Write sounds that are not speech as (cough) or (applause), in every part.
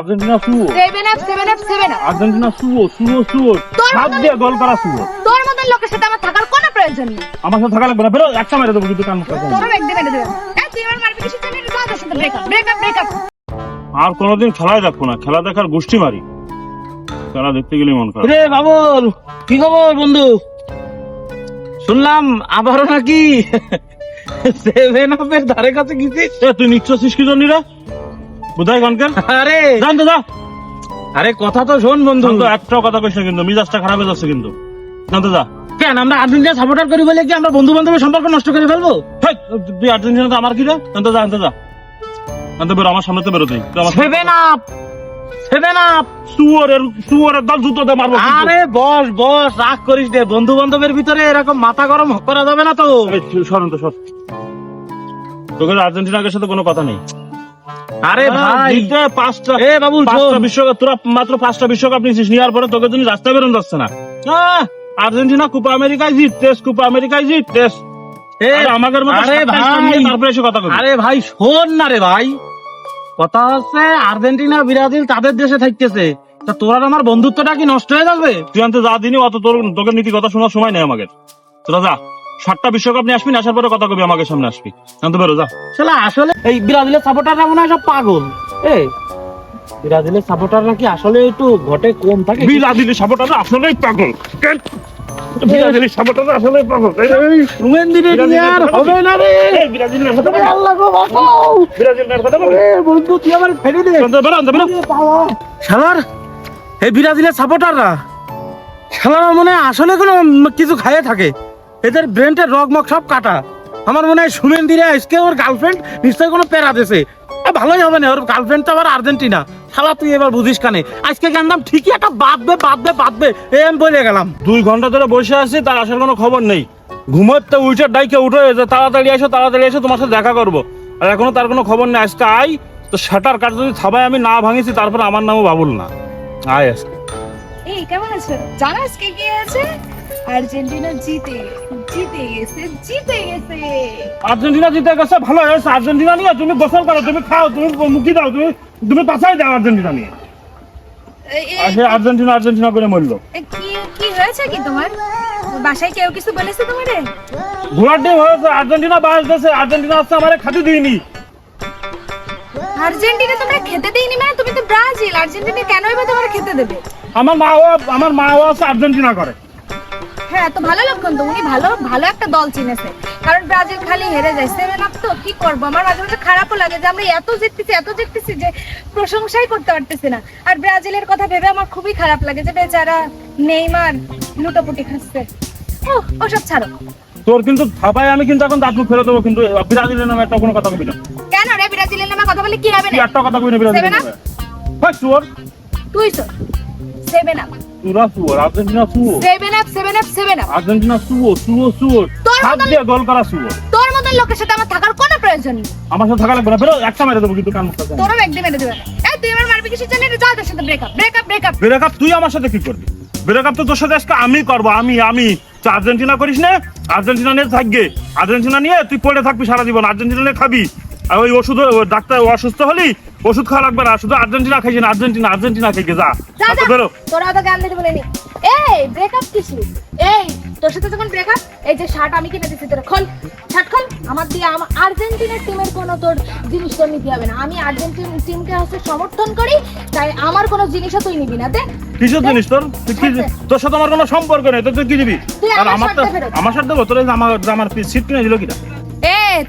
Argentina শুয়ো seven up seven up seven up Argentina তোর হাত দিয়ে গোল করা তোর মতন লোকের সাথে আমার থাকার কোনো প্রয়োজন নেই। আমার সাথে থাকা লাগবে না। বেরো একটা মেরে দেবো কিন্তু কান একদিন মেরে দেবে। এই তুই আমার মারবি তোর সাথে ব্রেকআপ ব্রেকআপ ব্রেকআপ আর কোনোদিন খেলায় দেখব না। খেলা দেখার গোষ্ঠী মারি। খেলা দেখতে গেলে মন খারাপ। রে বাবুল কি খবর বন্ধু? শুনলাম আবারও নাকি (laughs) সেভেন আপের ধারে কাছে গেছিস? তুই নিচ্ছিস কি জন্য রে কোথায় আরে। জান তো আরে কথা তো শোন বন্ধু। তো একটাও কথা কইস না কিন্তু মিজাজটা খারাপ হয়ে যাচ্ছে কিন্তু। জান তো যা। কেন আমরা আর্জেন্টিনা সাপোর্টার করি বলে কি আমরা বন্ধু বান্ধবের সম্পর্ক নষ্ট করে ফেলব? তুই আর্জেন্টিনা তো আমার কি রে? জান তো যা জান তো যা। জান তো বেরো আমার সামনে তো বেরো তুই। তুই সেভেন আপ সেভেন আপ শুয়োরের শুয়োরের দল জুতোতে মারবো আরে বস বস রাগ করিস বন্ধু বান্ধবের ভিতরে এরকম মাথা গরম করা যাবে না তো। এই, সরেন তো সর। তোকে আর্জেন্টিনার সাথে কোনো কথা নেই। আরে ভাই। জিতে পাঁচটা এ বাবুল পাঁচটা বিশ্বকাপ তোরা মাত্র পাঁচটা বিশ্বকাপ নেওয়ার পরে তোকে তুমি রাস্তায় বেরোন যাচ্ছে না। আর্জেন্টিনা কুপা আমেরিকায় জিততেস কুপা আমেরিকায় আরে আমাদের মতো আরে ভাই। তারপরে এসে কথা আরে ভাই শোন না রে ভাই। কথা হচ্ছে আর্জেন্টিনা ব্রাজিল তাদের দেশে থাকতেছে। তা তোর আর আমার বন্ধুত্বটা কি নষ্ট হয়ে যাবে? তুই আনতে যা দিনই অত তোর তোকে নীতি কথা শোনার সময় নেই আমাকে তোরা যা। সাতটা বিশ্বকাপ নিয়ে আসবি না আসার পরে কথা কবি আমাকে সামনে আসবি। জানতে পারো যা। শালা আসলে এই ব্রাজিলের সাপোর্টাররা মনে হয় সব পাগল। এ ব্রাজিলের সাপোর্টাররা কি আসলে একটু ঘটে কম থাকে? বিরাজিলি সাপোর্টার আসলেই পাগল। কেন? বিরাজিলি আসলেই পাগল। এই, এই, রুমেন দিনে আর হবে না রে। এই, বিরাজিলের কথা আল্লাহ গো বাঁচাও। বিরাজিলের কথা বলি। বন্ধু তুই আমার ফেলে দে। জানতে পারো, জানতে পারো? শালার এই ব্রাজিলের সাপোর্টাররা শালারা মনে আসলে কোনো কিছু খাইয়ে থাকে। এদের ব্রেনটের রগমগ সব কাটা। আমার মনে হয় সুমেন দিরে আজকে ওর গার্লফ্রেন্ড নিশ্চয়ই কোনো প্যারা এ, ভালোই হবে না ওর গার্লফ্রেন্ড তো আবার আর্জেন্টিনা। শালা তুই এবার বুঝিস কানে। আজকে জানলাম ঠিকই একটা বাঁধবে বাঁধবে বাঁধবে এম বলে গেলাম। দুই ঘণ্টা ধরে বসে আছি তার আসার কোনো খবর নেই। ঘুমোতে উঠে ডাইকে উঠে যে তাড়াতাড়ি এসো তাড়াতাড়ি এসো তোমার সাথে দেখা করব। আর এখনও তার কোনো খবর নেই আজকে আই তো শাটার কাট যদি থাবায় আমি না ভাঙিছি তারপর আমার নামও বাবুল না। আয় আজকে। এই কেমন আছো? জানো আজকে কি আছে আর্জেন্টিনা জিতে জিতে গেছে জিতে গেছে। আর্জেন্টিনা জিতে গেছে ভালো হয়েছে। আর্জেন্টিনা নিয়ে তুমি গোসল করো তুমি খাও তুমি মুখি দাও তুমি তুমি পাশাই দাও আর্জেন্টিনা নিয়ে। আর্জেন্টিনা আর্জেন্টিনা করে মরলো। কি কি হয়েছে কি তোমার? বাসায় কেউ কিছু বলেছে তোমারে? ঘোড়ার ডিম হয়েছে আর্জেন্টিনা বাস দিয়েছে আর্জেন্টিনা আসছে আমার খাতে দিইনি। আর্জেন্টিনা তোমরা খেতে দেইনি মানে তুমি তো ব্রাজিল আর্জেন্টিনা কেন এবার তোমার খেতে দেবে? আমার মা আমার মা আর্জেন্টিনা করে। হ্যাঁ তো ভালো লক্ষণ তো উনি ভালো ভালো একটা দল চিনেছে। কারণ ব্রাজিল খালি হেরে যায়। সেভেন আপ তো কি করব? আমার মাঝে মাঝে খারাপও লাগে যে আমরা এত জিততেছি এত জিততেছি যে প্রশংসাই করতে পারতেছি না। আর ব্রাজিলের কথা ভেবে আমার খুবই খারাপ লাগে যে বেচারা নেইমার লুটোপুটি খাচ্ছে। ও ওসব ছাড়ো। তোর কিন্তু থাপায় আমি কিন্তু এখন দাঁত মুখ ফেরত দেবো কিন্তু ব্রাজিলের নামে একটা কোনো কথা কবি না। কেন রে? ব্রাজিলের নামে কথা বলে কি হবে না একটা কথা কবি না ব্রাজিলের নামে। হয় তুই তো সেভেন আপ। শুয়োর আর্জেন্টিনা শুয়োর seven up seven up seven up Argentina শুয়োর শুয়োর তোর হাত দিয়ে গোল করা শুয়োর তোর মতন লোকের সাথে আমার থাকার কোনো প্রয়োজন নেই। আমার সাথে থাকা লাগবে না। বেরো একটা মেরে দেবো কিন্তু কান মুখটা। তোরও একদিন মেরে দেবে। এই তুই আমার মারবি কিসের জন্য? যা তোর সাথে ব্রেকআপ ব্রেকআপ ব্রেকআপ ব্রেকআপ তুই আমার সাথে কি করবি? ব্রেকআপ তো তোর সাথে আজকে আমি করব। আমি আমি। আর্জেন্টিনা করিস না? আর্জেন্টিনা নিয়ে থাকবে। আর্জেন্টিনা নিয়ে তুই পড়ে থাকবি সারা জীবন। আর্জেন্টিনা নিয়ে খাবি। আর ওই ওষুধ ডাক্তার অসুস্থ হলি ওষুধ খাওয়া লাগবে না শুধু আর্জেন্টিনা খাইছি না আর্জেন্টিনা আর্জেন্টিনা খেয়ে যা। বেরো। তোরা তো গান দিতে বলেনি এই ব্রেকআপ কিছু এই তোর সাথে যখন ব্রেকআপ এই যে শার্ট আমি কিনে দিচ্ছি তোরা খোল শার্ট খোল। আমার দিয়ে আমার আর্জেন্টিনার টিমের কোনো তোর জিনিস তোর নিতে হবে না। আমি আর্জেন্টিন টিমকে হচ্ছে সমর্থন করি তাই আমার কোনো জিনিসও তুই নিবি না দে। কিসের জিনিস তোর? তোর সাথে আমার কোনো সম্পর্ক নেই তো তুই কি দিবি আর আমার আমার তো সাথে আমার সাথে দেবো তোর জামা জামার সিট কিনে দিল কিনা?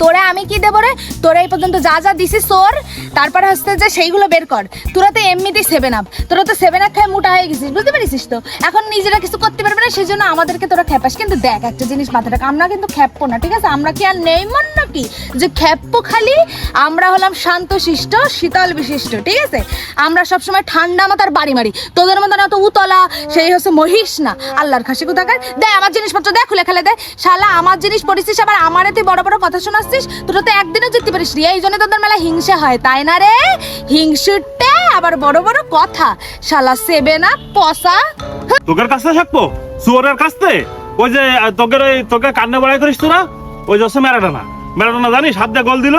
তোরা আমি কি দেবো রে? তোরা এই পর্যন্ত যা যা দিছিস তোর তারপরে হচ্ছে যে সেইগুলো বের কর। তোরা তো এমনিতেই সেভেন আপ তোরা তো সেভেন আপ খেয়ে মোটা হয়ে গেছিস, বুঝতে পারিস তো? এখন নিজেরা কিছু করতে পারবে না সেই জন্য আমাদেরকে তোরা খেপাস। কিন্তু দেখ, একটা জিনিস মাথায় রাখ, আমরা কিন্তু খেপবো না, ঠিক আছে? আমরা কি আর নেই মন নাকি যে খেপবো খালি, আমরা হলাম শান্ত, শিষ্ট, শীতল, বিশিষ্ট, ঠিক আছে? আমরা সবসময় ঠান্ডা মাথার বাড়ি মারি। তোদের মতন এত উতলা, সেই হচ্ছে মহিষ না। আল্লাহর খাসি কোথাকার? দে আমার জিনিসপত্র দেখ খুলে খেলে দে। শালা, আমার জিনিস পড়েছিস, আবার আমারে তুই বড় বড় কথা শোনাচ্ছিস তোরা তো একদিনও জিততে পারিস রে এই জন্য তোদের মেলা হিংসা হয়, তাই না রে? হিংসুটে আবার বড় বড় কথা। শালা সেবে না পসা। তোকের কাছে থাকব? সুয়ারের কাছতে ওই যে তোকের ওই, তোকে কান্নে বড়াই করিস তোরা? ওই হচ্ছে ম্যারাডোনা। ম্যারাডোনা জানিস? হাত দিয়ে গোল দিল।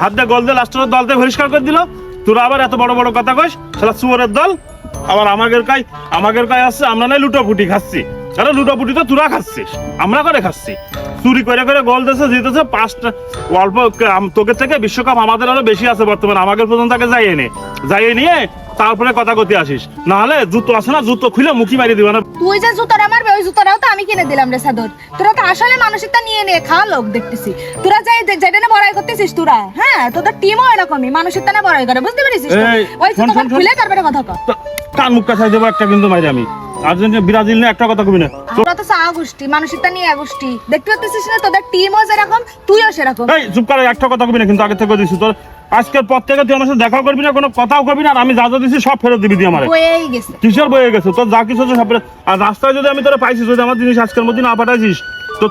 হাত দিয়ে গোল দিয়ে লাস্টের দলতে পরিষ্কার করে দিল। তোরা আবার এত বড় বড় কথা কইস? শালা সুয়ারের দল? আবার আমাদের কাই আমাদের কাই আসছে আমরা নাই লুটো ফুটি খাচ্ছি। আরে লুটোপুটি তো তোরা খাচ্ছিস। আমরা করে খাচ্ছি। চুরি করে করে গোল দেশে জিতেছে পাঁচটা। অল্প তোকে থেকে বিশ্বকাপ আমাদের আরও বেশি আছে বর্তমানে। পর্যন্ত যাইয়ে নে। যাইয়ে নিয়ে তারপরে কথা কতি আসিস। নাহলে জুতো আছে না জুতো খুলে মুখি মারি দিবে না। তুই যে জুতোটা মারবে ওই জুতোটাও তো আমি কিনে দিলাম রে সাদর তোরা তো আসলে মানসিকতা নিয়ে নিয়ে খাওয়া লোক দেখতেছি। তোরা যাই যেটা না বড়াই করতেছিস তোরা হ্যাঁ? তোদের টিমও এরকমই মানসিকতা না বড়াই করে। বুঝতে পেরেছিস ওই জুতোটা। খুলে তারপরে কথা কর তো কান মুখ কাছাই দেবো একটা কিন্তু মারি আমি। আর্জেন্টিনা ব্রাজিল নিয়ে একটা কথা কবি না। তো- আমরা তো সা গোষ্ঠী মানসিকতা নিয়ে গোষ্ঠী। দেখতে পাচ্ছিস না? তোদের টিমও যেরকম তুইও সেরকম। এই চুপ করে একটা কথা কবি না কিন্তু আগে থেকে দিছি তোর। আজকের পর থেকে তুই আমার সাথে দেখাও করবি না কোনো কথাও করবি না আর আমি যা যা দিছি সব ফেরত দিবি আমার। কিসের বয়ে গেছে? তোর যা কিছু আছে সব ফেরত- আর রাস্তায় যদি আমি তোরা পাইছি যদি আমার জিনিস আজকের মধ্যে না পাঠাইছিস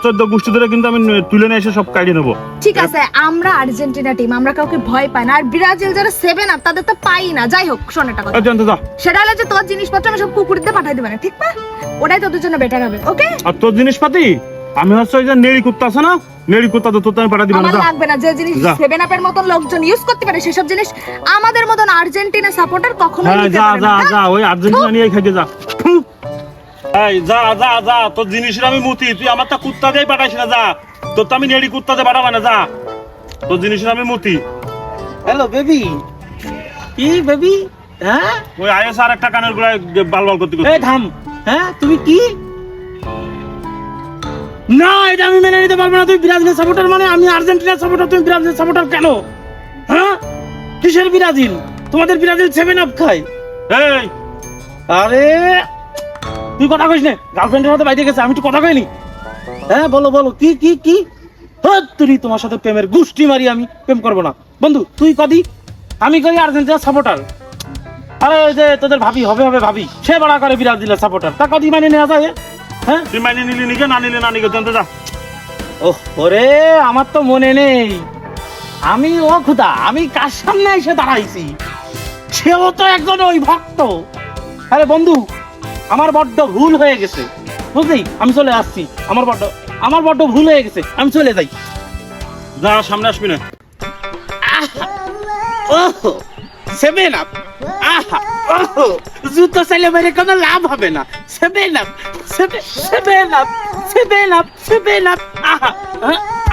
চোদ্দ গোষ্ঠী ধরে কিন্তু আমি তুলে নিয়ে এসে সব কাটিয়ে নেব। ঠিক আছে আমরা আর্জেন্টিনা টিম আমরা কাউকে ভয় পাই না। আর ব্রাজিল যারা সেভেন আপ তাদের তো পাই না। যাই হোক শোন একটা কথা। জানতে যা। সেটা হলো যে তোর জিনিসপত্র আমি সব পাঠাই দেবে না ঠিক না? ওটাই তোদের জন্য বেটার হবে ওকে আর তোর জিনিসপাতি? আমি হচ্ছে ওই যে নেড়ি কুত্তা আছে না? নেড়ি কুত্তা তো তোর পাঠা দিব না আমার লাগবে না যে জিনিস সেভেন আপের মতন লোকজন ইউজ করতে পারে সেসব জিনিস আমাদের মতন আর্জেন্টিনা সাপোর্টার কখনোই হ্যাঁ নিতে যা পারে যা না যা। ওই আর্জেন্টিনা নিয়ে খাইতে যা। এই যা যা যা তোর জিনিসের আমি মুতি। তুই আমার তো কুত্তা দিয়ে পাঠাইস না যা। তোর তো আমি নেড়ি কুত্তা দিয়ে পাঠাবো না যা। তোর জিনিসের আমি মুতি। Hello baby. কি বেবি? হ্যাঁ? ওই আইএস আর একটা কানের গোড়ায় বাল বাল করতে এই থাম। হ্যাঁ তুমি কি? না এটা আমি মেনে নিতে পারব না। তুমি ব্রাজিলের সাপোর্টার মানে আমি আর্জেন্টিনার সাপোর্টার তুমি ব্রাজিলের সাপোর্টার কেন? হ্যাঁ? কিসের ব্রাজিল? তোমাদের ব্রাজিল সেভেন আপ খায়। এই! আরে! তুই কথা কইস না। গার্লফ্রেন্ডের সাথে বাইরে গেছে আমি তো কথা কইনি হ্যাঁ বলো বলো কি কি কি? তুই তোমার সাথে প্রেমের গুষ্টি মারি আমি প্রেম করব না। বন্ধু তুই কদি? আমি করি আর্জেন্টিনার সাপোর্টার আরে ওই যে তোদের ভাবি হবে হবে ভাবি। সে বড়া করে ব্রাজিলের সাপোর্টার তা কদি মানে নেওয়া যায় হ্যাঁ? তুই মাইনে নিলি নিকে না নিলে না নিকে জানতে যা। ওহ ওরে আমার তো মনে নেই। আমি ও খুদা আমি কার সামনে এসে দাঁড়াইছি? সেও তো একজন ওই ভক্ত। আরে বন্ধু আমার বড্ড ভুল হয়ে গেছে। বুঝলি? আমি চলে আসছি। আমার বড্ড আমার বড্ড ভুল হয়ে গেছে। আমি চলে যাই। যা সামনে আসবি না। ওহ! সেভেন আপ আহা! ওহ! জুতো চাইলে মেরে কোনো লাভ হবে না। Seven up seven up seven up seven up আহ,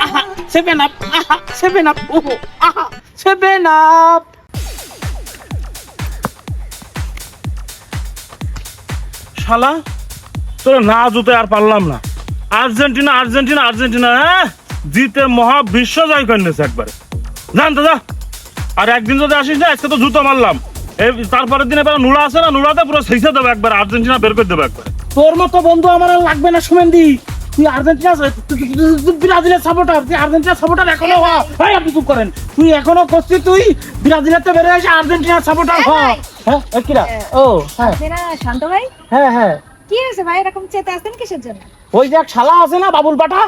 আহা! সেভেন আপ আহা! সেভেন আপ ওহ! আহা! সেভেন আপ শালা? তোরা না জুতে আর পারলাম না। আর্জেন্টিনা আর্জেন্টিনা আর্জেন্টিনা হ্যাঁ? জিতে মহাবিশ্ব জয় করে একবারে। জান দাদা আর একদিন যদি আসিস না, আজকে তো জুতো মারলাম। তারপরের দিন এবার নুড়া আছে না, নুড়াতে পুরো সেইসে দেবো একবার, আর্জেন্টিনা বের করে দেবো একবার। তোর মতো বন্ধু আমার লাগবে না, সুমেন্দি। তুই আর্জেন্টিনা ব্রাজিলের সাপোর্টার তুই আর্জেন্টিনার সাপোর্টার এখনও হ। ভাই আপনি চুপ করেন। তুই এখনও করছিস তুই ব্রাজিলের তো বেরো এসে আর্জেন্টিনার সাপোর্টার হ। হ্যাঁ এ কিরা? ও হ্যাঁ। শান্ত ভাই? হ্যাঁ হ্যাঁ। কি হয়েছে ভাই? এরকম চেতে আসছেন কিসের জন্য? ওই যে এক শালা আছে না বাবুল বাটা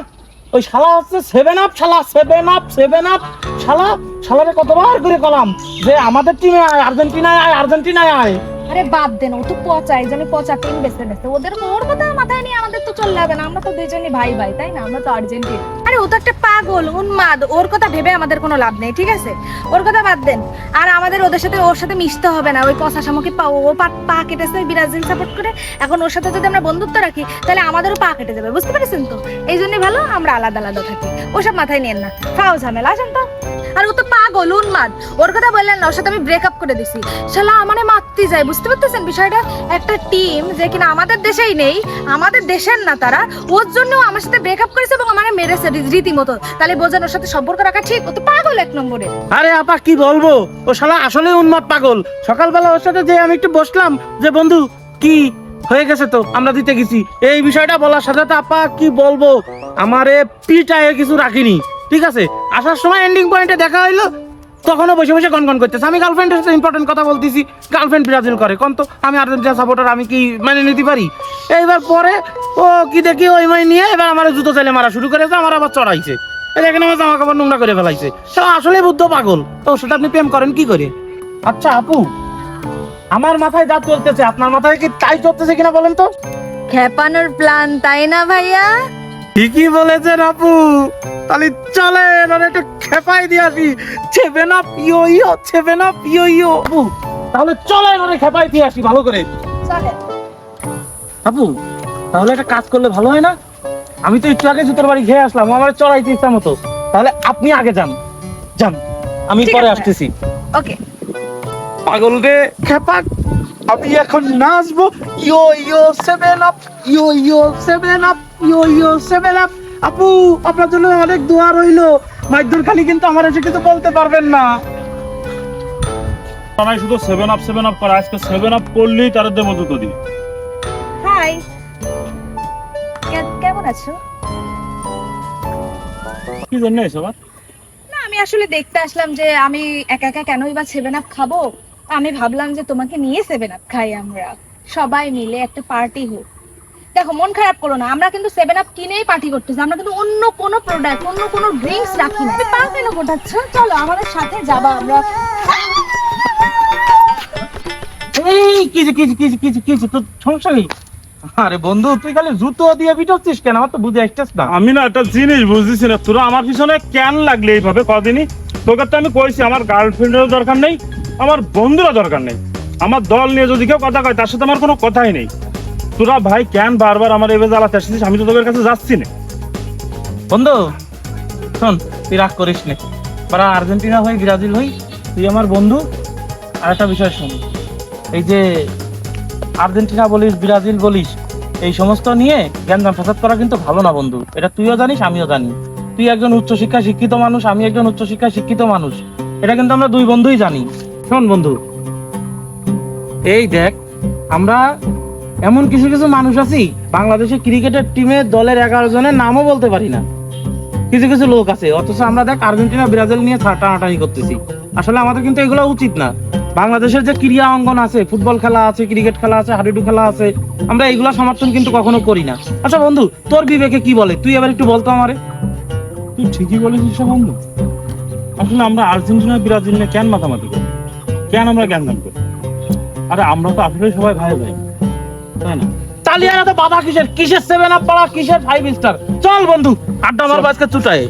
ওই শালা হচ্ছে সেভেন আপ শালা সেভেন আপ সেভেন আপ শালা শালারে কতবার করে কলাম যে আমাদের টিমে আয় আর্জেন্টিনায় আয় আর্জেন্টিনায় আয়। আরে বাদ দেন ও তো পচা এই জন্য পচা টিম বেছে বেছে ওদের ওর কথা মাথায় নিয়ে আমাদের তো চললে হবে না, আমরা তো দুইজনই ভাই ভাই, তাই না? আমরা তো আর্জেন্টিন। আরে ও তো একটা পাগল, উন্মাদ, ওর কথা ভেবে আমাদের কোনো লাভ নেই, ঠিক আছে? ওর কথা বাদ দেন। আর আমাদের ওদের সাথে, ওর সাথে মিশতে হবে না, ওই পচা সামুকে পা, ও পা পা কেটেছে ব্রাজিল সাপোর্ট করে। এখন ওর সাথে যদি আমরা বন্ধুত্ব রাখি, তাহলে আমাদেরও পা কেটে যাবে, বুঝতে পেরেছেন তো? এই জন্যই ভালো, আমরা আলাদা আলাদা থাকি। ওসব মাথায় নেন না। ফাও ঝামেলা, আসেন তো। আর ও তো পাগল, উন্মাদ। ওর কথা বললেন না, ওর সাথে আমি ব্রেকআপ করে দিছি। শালা, আমারে মারতে যায়, বুঝতে পারতেছেন বিষয়টা? একটা টিম যে কিনা আমাদের দেশেই নেই, আমাদের দেশের না তারা, ওর জন্য আমার সাথে ব্রেকআপ করেছে এবং আমারে মেরেছে রীতিমতো। তাহলে বোঝেন, ওর সাথে সম্পর্ক রাখা ঠিক? ও তো পাগল এক নম্বরে। আরে আপা, কি বলব? ও শালা আসলে উন্মাদ পাগল। সকালবেলা ওর সাথে যে আমি একটু বসলাম, যে বন্ধু, কি হয়ে গেছে তো? আমরা দিতে গেছি। এই বিষয়টা বলার সাথে আপা, কি বলব? আমারে পিটায় কিছু রাখিনি। ঠিক আছে? আসার সময় এন্ডিং পয়েন্টে দেখা হইল। তখনও বসে বসে গনগন করতেছে। আমি গার্লফ্রেন্ডের সাথে ইম্পর্টেন্ট কথা বলতেছি। গার্লফ্রেন্ড ব্রাজিল করে। কোন তো? আমি আর্জেন্টিনা সাপোর্টার আমি কি মানে নিতে পারি? এইবার পরে ও কি দেখি ওই মাই নিয়ে এবার আমার জুতো চাইলে মারা শুরু করেছে, আমার আবার চড়াইছে। এই দেখেন আমার জামা কাপড় নোংরা করে ফেলাইছে। তো আসলে বুদ্ধ পাগল। তো সেটা আপনি প্রেম করেন, কি করে? আচ্ছা আপু, আমার মাথায় যা চলতেছে, আপনার মাথায় কি তাই চলতেছে কিনা বলেন তো? খেপানোর প্ল্যান তাই না ভাইয়া? ঠিকই বলেছেন আপু তাহলে চলেন আর একটু খেপাই দিয়ে আসি। Seven up yo yo seven up yo yo আপু তাহলে চলো এবারে খেপাই দিয়ে আসি ভালো করে। চলে আপু তাহলে একটা কাজ করলে ভালো হয় না? আমি তো একটু আগে জুতোর বাড়ি খেয়ে আসলাম আমার চড়াইতে ইচ্ছা মতো। তাহলে আপনি আগে যান। যান আমি পরে আসতেছি। ওকে। পাগল রে। খেপাক আমি এখন নাচবো। Yo yo seven up yo yo seven up yo yo seven up আপু আপনার জন্য অনেক দোয়া রইল। মাইদুর খালি কিন্তু আমার এসে কিছু বলতে পারবেন না। শুধু সেভেন আপ সেভেন আপ করে। আজকে সেভেন আপ করলেই তারা দেবো দুটো হাই কেমন আছো? কি জন্য এসব না আমি আসলে দেখতে আসলাম যে আমি একা একা কেনই বা সেভেন আপ খাব? আমি ভাবলাম যে তোমাকে নিয়ে সেভেন আপ খাই আমরা। সবাই মিলে একটা পার্টি হোক। দেখো মন খারাপ করো না। আমরা কিন্তু সেভেন আপ কিনেই পার্টি করতেছি। আমরা কিন্তু অন্য কোনো প্রোডাক্ট অন্য কোনো ড্রিঙ্কস রাখি না। পা কেন গোটাচ্ছ? চলো আমাদের সাথে যাবা আমরা। এই কিছু কিছু কিছু কিছু কিছু তো সমস্যা নেই আরে বন্ধু তুই খালি জুতো দিয়ে পিটাচ্ছিস কেন? আমার তো বুঝে আসছিস না। আমি না একটা জিনিস বুঝতেছি না। তোরা আমার পিছনে কেন লাগলে এইভাবে? কদিনই? তোকে তো আমি কইছি আমার গার্লফ্রেন্ডেরও দরকার নেই আমার বন্ধুরও দরকার নেই। আমার দল নিয়ে যদি কেউ কথা কয় তার সাথে আমার কোনো কথাই নেই। তোরা ভাই কেন বারবার আমার এভাবে জ্বালাতে আসছিস? আমি তো তোদের কাছে যাচ্ছি না। বন্ধু, শোন, তুই রাগ করিস নে। পারা আর্জেন্টিনা হই, ব্রাজিল হই, তুই আমার বন্ধু। আর একটা বিষয় শোন, এই যে আর্জেন্টিনা বলিস, ব্রাজিল বলিস, এই সমস্ত নিয়ে জ্ঞান ফাসাদ করা কিন্তু ভালো না বন্ধু। এটা তুইও জানিস, আমিও জানি। তুই একজন উচ্চশিক্ষা শিক্ষিত মানুষ, আমি একজন উচ্চশিক্ষা শিক্ষিত মানুষ। এটা কিন্তু আমরা দুই বন্ধুই জানি। শোন বন্ধু, এই দেখ, আমরা এমন কিছু কিছু মানুষ আছি বাংলাদেশের ক্রিকেটের টিমের দলের এগারো জনের নামও বলতে পারি না। কিছু কিছু লোক আছে, অথচ আমরা দেখ আর্জেন্টিনা, ব্রাজিল নিয়ে টানাটানি করতেছি। আসলে আমাদের কিন্তু এগুলো উচিত না। বাংলাদেশের যে ক্রীড়া অঙ্গন আছে, ফুটবল খেলা আছে, ক্রিকেট খেলা আছে, হাডুডু খেলা আছে, আমরা এগুলা সমর্থন কিন্তু কখনো করি না। আচ্ছা বন্ধু, তোর বিবেকে কি বলে? তুই এবার একটু বলতো আমারে। তুই ঠিকই বলেছিস বন্ধু। আসলে আমরা আর্জেন্টিনা, ব্রাজিল নিয়ে কেন মাথামাতি করি? কেন আমরা জ্ঞান করি? আরে আমরা তো আসলে সবাই ভাই ভাই তালিয়ানা তো বাধা কিসের? কিসের সেভেন আপ পাড়া, কিসের ফাইভ স্টার চল বন্ধু, আড্ডা মারবো আজকে চুটায়